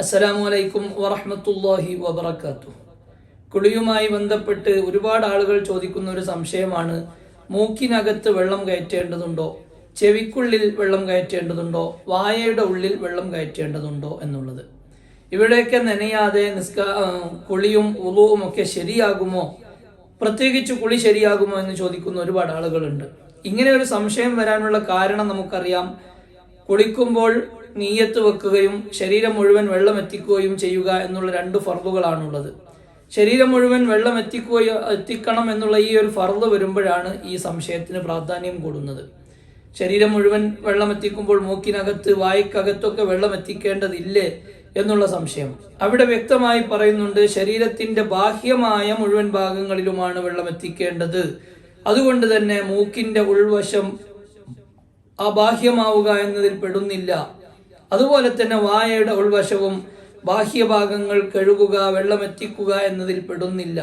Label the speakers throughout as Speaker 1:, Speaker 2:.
Speaker 1: അസ്സലാമു അലൈക്കും വറഹമത്തല്ലാഹി വബറകാതുഹു. കുളിയുമായി ബന്ധപ്പെട്ട് ഒരുപാട് ആളുകൾ ചോദിക്കുന്ന ഒരു സംശയമാണ് മൂക്കിനകത്ത് വെള്ളം കയറ്റേണ്ടതുണ്ടോ? ചെവിക്കുള്ളിൽ വെള്ളം കയറ്റേണ്ടതുണ്ടോ? വായയുടെ ഉള്ളിൽ വെള്ളം കയറ്റേണ്ടതുണ്ടോ എന്നുള്ളത്. ഇവിടെയൊക്കെ നനയാതെ നിസ്കാ കുളിയും ഉളുവും ഒക്കെ ശരിയാകുമോ? പ്രത്യേകിച്ച് കുളി ശരിയാകുമോ എന്ന് ചോദിക്കുന്ന ഒരുപാട് ആളുകളുണ്ട്. ഇങ്ങനെ ഒരു സംശയം വരാനുള്ള കാരണം നമുക്കറിയാം. കുളിക്കുമ്പോൾ നീയത്ത് വെക്കുകയും ശരീരം മുഴുവൻ വെള്ളം എത്തിക്കുകയും ചെയ്യുക എന്നുള്ള രണ്ട് ഫർദുകളാണുള്ളത്. ശരീരം മുഴുവൻ വെള്ളം എത്തിക്കുകയോ എത്തിക്കണം എന്നുള്ള ഈ ഒരു ഫർദ് വരുമ്പോഴാണ് ഈ സംശയത്തിന് പ്രാധാന്യം കൂടുന്നത്. ശരീരം മുഴുവൻ വെള്ളം എത്തിക്കുമ്പോൾ മൂക്കിനകത്ത് വായിക്കകത്തൊക്കെ വെള്ളം എത്തിക്കേണ്ടതില്ലേ എന്നുള്ള സംശയം. അവിടെ വ്യക്തമായി പറയുന്നുണ്ട് ശരീരത്തിന്റെ ബാഹ്യമായ മുഴുവൻ ഭാഗങ്ങളിലുമാണ് വെള്ളം എത്തിക്കേണ്ടത്. അതുകൊണ്ട് തന്നെ മൂക്കിന്റെ ഉൾവശം അബാഹ്യമാവുക എന്നതിൽ പെടുന്നില്ല. അതുപോലെ തന്നെ വായയുടെ ഉൾവശവും ബാഹ്യഭാഗങ്ങൾ കഴുകുക വെള്ളമെത്തിക്കുക എന്നതിൽ പെടുന്നില്ല.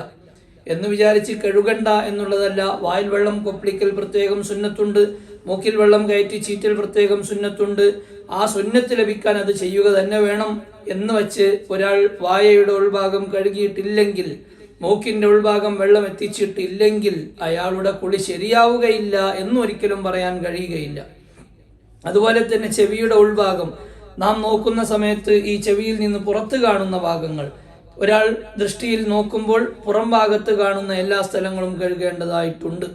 Speaker 1: എന്ന് വിചാരിച്ച് കഴുകണ്ട എന്നുള്ളതല്ല വായിൽ വെള്ളം കൊപ്പിളിക്കൽ പ്രത്യേകം സുന്നത്തുണ്ട് മൂക്കിൽ വെള്ളം കയറ്റി ചീറ്റൽ പ്രത്യേകം സുന്നത്തുണ്ട്. ആ സുന്നത്ത് ലഭിക്കാൻ അത് ചെയ്യുക തന്നെ വേണം എന്ന് വെച്ച് ഒരാൾ വായയുടെ ഉൾഭാഗം കഴുകിയിട്ടില്ലെങ്കിൽ മൂക്കിന്റെ ഉൾഭാഗം വെള്ളം എത്തിച്ചിട്ടില്ലെങ്കിൽ അയാളുടെ കുളി ശരിയാവുകയില്ല എന്നൊരിക്കലും പറയാൻ കഴിയുകയില്ല. അതുപോലെ തന്നെ ചെവിയുടെ ഉൾഭാഗം നാം നോക്കുന്ന സമയത്ത് ഈ ചെവിയിൽ നിന്ന് പുറത്ത് കാണുന്ന ഭാഗങ്ങൾ. ഒരാൾ ദൃഷ്ടിയിൽ നോക്കുമ്പോൾ പുറം ഭാഗത്ത് കാണുന്ന എല്ലാ സ്ഥലങ്ങളും കഴുകേണ്ടതായിട്ടുണ്ട്.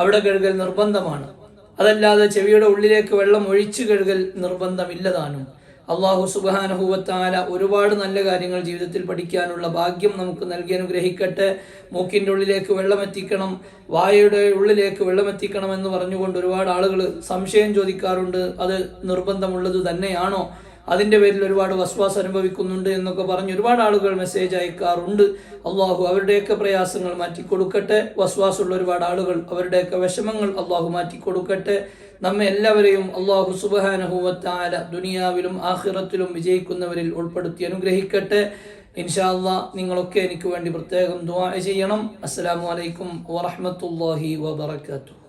Speaker 1: അവിടെ കഴുകൽ നിർബന്ധമാണ്. അതല്ലാതെ ചെവിയുടെ ഉള്ളിലേക്ക് വെള്ളം ഒഴിച്ചു കഴുകൽ നിർബന്ധമില്ലതാനും അള്ളാഹു സുബാനഹുവത്താല ഒരുപാട് നല്ല കാര്യങ്ങൾ ജീവിതത്തിൽ പഠിക്കാനുള്ള ഭാഗ്യം നമുക്ക് നൽകി അനുഗ്രഹിക്കട്ടെ. മൂക്കിന്റെ ഉള്ളിലേക്ക് വെള്ളമെത്തിക്കണം വായയുടെ ഉള്ളിലേക്ക് വെള്ളമെത്തിക്കണം എന്ന് പറഞ്ഞുകൊണ്ട് ഒരുപാട് ആളുകൾ സംശയം ചോദിക്കാറുണ്ട്. അത് നിർബന്ധമുള്ളത് തന്നെയാണോ? അതിന്റെ പേരിൽ ഒരുപാട് വസ്വാസം അനുഭവിക്കുന്നുണ്ട് എന്നൊക്കെ പറഞ്ഞ് ഒരുപാട് ആളുകൾ മെസ്സേജ് അയക്കാറുണ്ട്. അള്ളാഹു അവരുടെയൊക്കെ പ്രയാസങ്ങൾ മാറ്റിക്കൊടുക്കട്ടെ. വസ്വാസുള്ള ഒരുപാട് ആളുകൾ അവരുടെയൊക്കെ വിഷമങ്ങൾ അള്ളാഹു മാറ്റിക്കൊടുക്കട്ടെ. നമ്മെ എല്ലാവരെയും അള്ളാഹു സുബാനഹുവത്താല ദുനിയാവിലും ആഖിറത്തിലും വിജയിക്കുന്നവരിൽ ഉൾപ്പെടുത്തി അനുഗ്രഹിക്കട്ടെ. ഇൻഷാ നിങ്ങളൊക്കെ എനിക്ക് വേണ്ടി പ്രത്യേകം ദുആ ചെയ്യണം. അസ്സലാമു അലൈക്കും വറഹ്മത്തുള്ളാഹി വബറകാതുഹു.